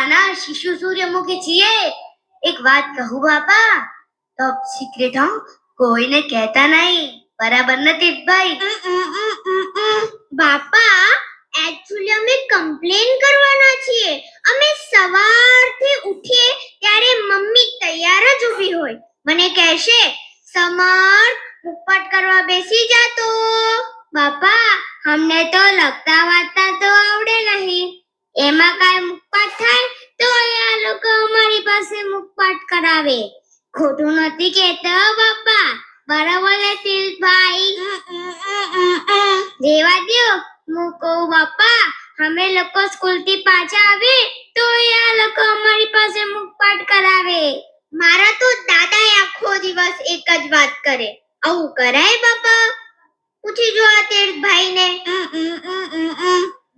નાના શિશુ સૂર્યમુખી છીએ. એક વાત કહું બાપા ટોપ સિક્રેટ હો, કોઈને કહેતા નહીં. બરાબર નથી ભાઈ? બાપા એકચ્યુઅલી અમે કમ્પ્લેન કરવાના છીએ. અમે સવારથી ઉઠીએ ત્યારે મમ્મી તૈયાર જ ઊભી હોય. મને કહેશે, સમર, મુખપટ કરવા બેસી જા તો. બાપા, અમને તો લગતા વાંચતા તો આવડે નહીં. એમાં કાંઈ મુકપાટ થાય તો આ લોકો અમારી પાસે મુકપાટ કરાવે. ખોટું નથી કેતો બાપા. બરાબર તિલભાઈ દેવા દો હું બાપા, અમે લોકો સ્કૂલથી પાછા આવે તો આ લોકો અમારી પાસે મુકપાટ કરાવે. મારા તો દાદા આખો દિવસ એક જ વાત કરે. આવું કરાય બાપા? પૂછી જો આ તીર્થભાઈ ને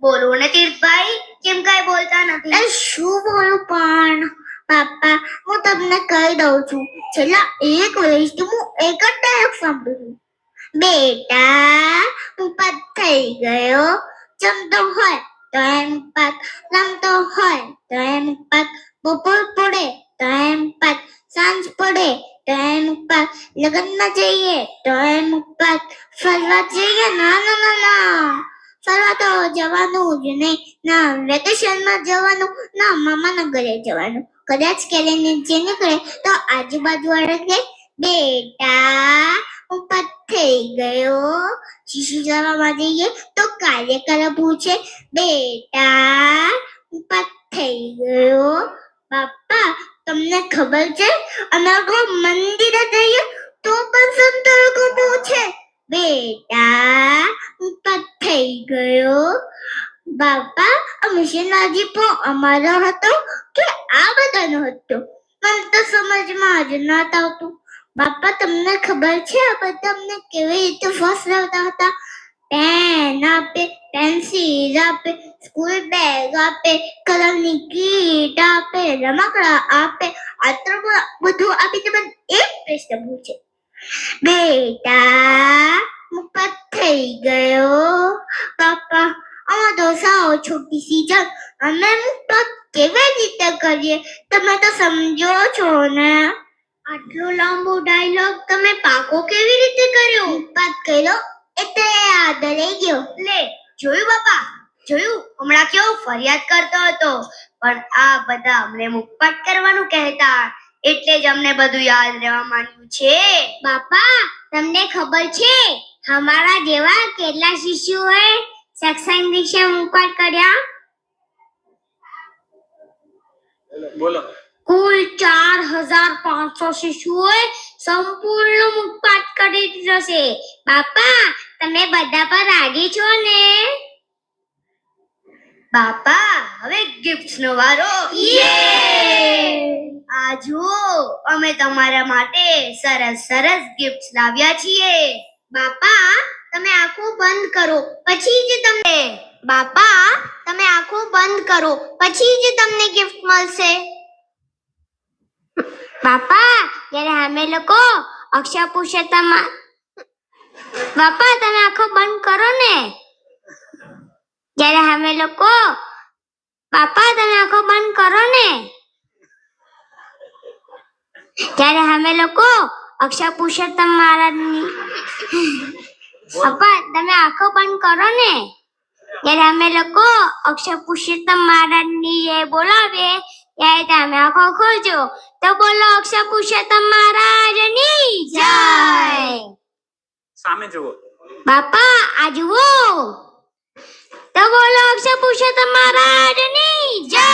બોલો ને તીર્થભાઈ કેમ કાંઈ બોલતા નથી એ શું બોલું પણ પાપા હું તમને કહી દઉં છું છેલ્લા એક વર્ષથી હું એક જ ડાયલોગ સાંભળું છું બેટા હું પાસ થઈ ગયો જમતો હોય તો એમ પાક રમતો હોય તો એમ પાક બપોર પડે તો એમ પાક સાંજ પડે તો એમ પાક લગ્નમાં જઈએ તો એમ પાક ફરવા જઈએ ના ના ના ના ફરવા તો જવાનું જ નહીં. ના, વેકેશનમાં જવાનું, ના મામાના ઘરે જવાનું. કદાચ ક્યારે જે નીકળે તો આજુબાજુ વાળા કે, બેટા, હું થઈ ગયો. શીશી જવામાં જઈએ તો કાર્યકર પૂછે, બેટા, હું પથ્થઈ થઈ ગયો. બાપા, તમને ખબર છે અમે મંદિરે જઈએ તો પણ સંતો લોકો પૂછે. બેટા પાસ થઈ ગયો બાપા મિશનરી પણ અમારો હતો કે આ બધાનો હતો મને તો સમજમાં જ નહોતું આવતું બાપા તમને ખબર છે આ બધા અમને કેવી રીતે ફસરાવતા હતા પેન આપે પેન્સિલ આપે સ્કૂલ બેગ આપે કલમની કીટ આપે રમકડા આપે આટલું બધું આપી તમે એક પ્રશ્ન પૂછે બેટા મુકત થઈ ગયો. પપ્પા અમે સાવ છોટી સીઝન અમે મુકત કેવી રીતે કરીએ? તમે તો સમજો છો ને. આટલો લાંબો ડાયલોગ તમે પાકો કેવી રીતે કર્યો? ઉત્પાદ કર્યો એટલે યાદ રહી ગયો. લે જોયું બાપા? જોયું? હમણાં કેવો ફરિયાદ કરતો હતો. પણ આ બધા અમને મુખપાટ કરવાનું કહેતા. એટલે જ અમને બધું યાદ રહેવા માંડ્યું છે. બાપા તમને ખબર છે અમારા જેવા કેટલા શિષ્યોએ સત્સંગ વિશે મુકવાટ કર્યા? બોલો. કુલ ચાર હજાર પાંચસો શિશુઓએ સંપૂર્ણ મુખપાટ કરી દીધો છે. બાપા તમે બધા પર રાજી છો ને? બાપા હવે ગિફ્ટ નો વારો. આ જુઓ અમે તમારા માટે સરસ સરસ ગિફ્ટ લાવ્યા છીએ. બાપા, તમે આંખો બંધ કરો. પછી જ તમને, બાપા, તમે આંખો બંધ કરો. પછી જ તમને ગિફ્ટ મળશે. બાપા, જ્યારે અમે લોકો અક્ષય પુરુષોત્તમ બાપા, તમે આંખો બંધ કરો ને. જ્યારે અમે લોકો, બાપા, તમે આંખો બંધ કરો ને. જ્યારે અમે લોકો અક્ષર પુરુષોત્તમ મહારાજની પપ્પા તમે આંખો બંધ કરો ને. ત્યારે અમે લોકો અક્ષર પુરુષોત્તમ મહારાજની એ બોલાવે ત્યારે તમે આંખો ખોલજો. તો બોલો અક્ષર પુરુષોત્તમ મહારાજની જય. સામે જુઓ. બાપા આ જુઓ. તો બોલો અક્ષર પુરુષોત્તમ મહારાજની જય.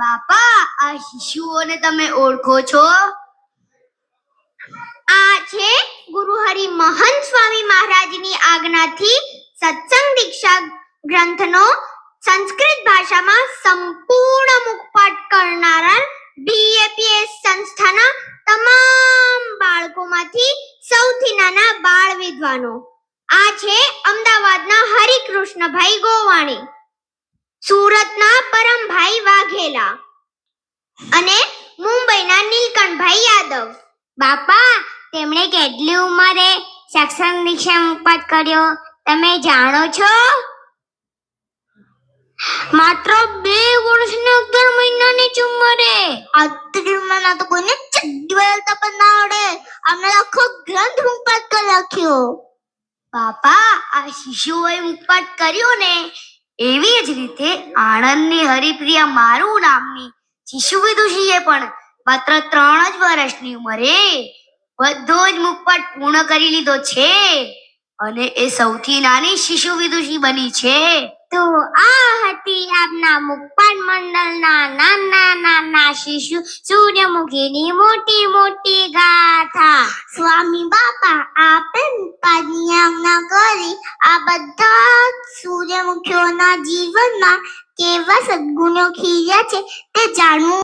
બાપા, આ શિશુઓને તમે ઓળખો છો? આ છે ગુરુ હરિ મહંત સ્વામી મહારાજની આજ્ઞાથી સત્સંગ દીક્ષા ગ્રંથનો સંસ્કૃત ભાષામાં સંપૂર્ણ મુખપાઠ કરનારા બીએપીએસ સંસ્થાના તમામ બાળકોમાંથી સૌથી નાના બાળ વિદ્વાનો. આ છે અમદાવાદના હરિકૃષ્ણભાઈ ગોવાણી. સુરતના પરમભાઈ વાઘેલા અને મુંબઈના નીલકંઠભાઈ યાદવ. બાપા તેમણે કેટલી ઉંમરે શિક્ષણ મુખપાઠ કર્યો? તમે જાણો છો? માત્ર બે વર્ષ ને અગિયાર મહિનાની જ ઉંમરે. આટલી ઉંમરના તો કોઈને ચડ્ડી પણ ના આવડે. અમને આખો ગ્રંથ મુપાત કરી નાખ્યો. બાપા આ શિશુઓએ મુખપાઠ કર્યો ને એવી જ રીતે આણંદની હરિપ્રિયા મારું નામની શિશુ વિદુષીએ પણ માત્ર ત્રણ જ વર્ષની ઉંમરે બધો જ મુખપટ પૂર્ણ કરી લીધો છે અને એ સૌથી નાની શિશુ વિદુષી બની છે. તો આ હતી આપના મુખપટ મંડળના નાના નાના શિશુ સૂર્યમુખીની મોટી મોટી ગાથા. સ્વામી બાપા, આપે મુખપાટની આજ્ઞા કરી આ બધા સૂર્યમુખીઓના જીવનમાં કેવા સદગુણો ખીલ્યા છે તે જાણવું